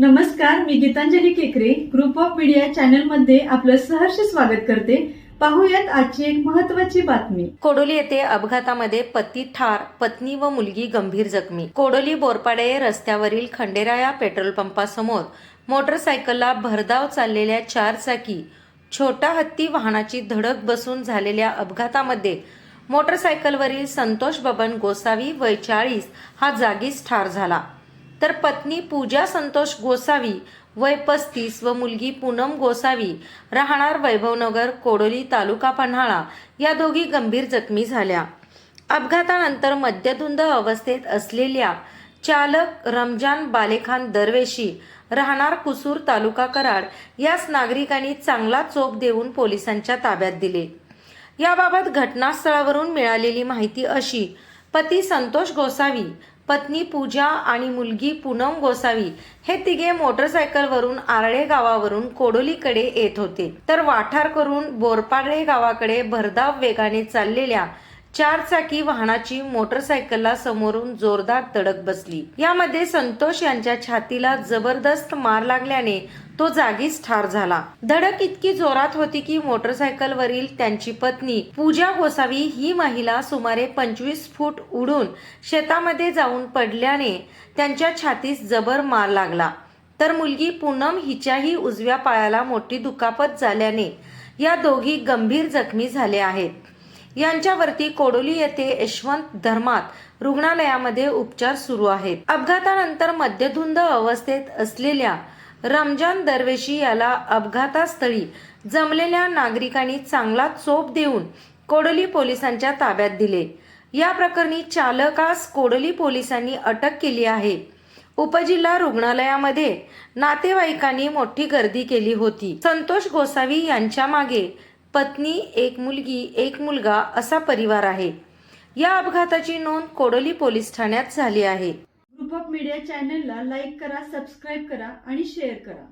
नमस्कार मी गीतांजली केकरे. Group of media चॅनलमध्ये आपलं सहर्ष स्वागत करते. पाहूयात आजची एक महत्वाची बातमी. कोडोली येथे अपघातामध्ये पती ठार पत्नी व मुलगी गंभीर जखमी. कोडोली बोरपाडे रस्त्यावरील खंडेराया पेट्रोल पंपासमोर मोटरसायकलला भरधाव चाललेल्या चारचाकी छोटा हत्ती वाहनाची धडक बसून झालेल्या अपघातामध्ये मोटरसायकलवरील संतोष बबन गोसावी वय चाळीस हा जागीच ठार झाला. तर पत्नी पूजा संतोष गोसावी वय पस्तीस व मुलगी पूनम गोसावी राहणार वैभवनगर कोडोली तालुका पन्हाळा. या दोघी गंभीर जखमी झाल्या. अपघातानंतर मद्यधुंद अवस्थेत असलेल्या चालक रमजान बालेखान दरवेशी राहणार कुसूर तालुका कराड यास नागरिकांनी चांगला चोप देऊन पोलिसांच्या ताब्यात दिले. याबाबत घटनास्थळावरून मिळालेली माहिती अशी पती संतोष गोसावी पत्नी पूजा आणि मुलगी पूनम गोसावी हे तिघे मोटरसायकलवरून आरळे गावावरून कोडोलीकडे येत होते. तर वाठार करून बोरपाडळे गावाकडे भरधाव वेगाने चाललेल्या चारचाकी वाहनाची मोटरसायकलला समोरून जोरदार धडक बसली. यामध्ये संतोष यांच्या छातीला जबरदस्त मार लागल्याने तो जागीच ठार झाला. धडक इतकी जोरात होती की मोटरसायकलवरील त्यांची पत्नी पूजा गोसावी ही महिला सुमारे पंचवीस फूट उडून शेतामध्ये जाऊन पडल्याने त्यांच्या छातीस जबर मार लागला. तर मुलगी पूनम हिच्याही उजव्या पायाला मोठी दुखापत झाल्याने या दोघी गंभीर जखमी झाले आहेत. यांच्यावरती कोडोली येथे यशवंत धर्मात रुग्णालयामध्ये उपचार सुरू आहेत. अपघातानंतर मद्यधुंद अवस्थेत असलेल्या रमजान दरवेशी याला अपघातास्थळी जमलेल्या नागरिकांनी चांगला चोप देऊन कोडोली पोलिसांच्या ताब्यात दिले. या प्रकरणी चालकास कोडोली पोलिसांनी अटक केली आहे. उपजिल्हा रुग्णालयामध्ये नातेवाईकांनी मोठी गर्दी केली होती. संतोष गोसावी यांच्या मागे पत्नी एक मुलगी एक मुलगा असा परिवार आहे. या अपघाताची नोंद कोडोली पोलीस ठाण्यात झाली आहे. ग्रुप ऑफ मीडिया चॅनलला लाईक करा सबस्क्राईब करा आणि शेअर करा.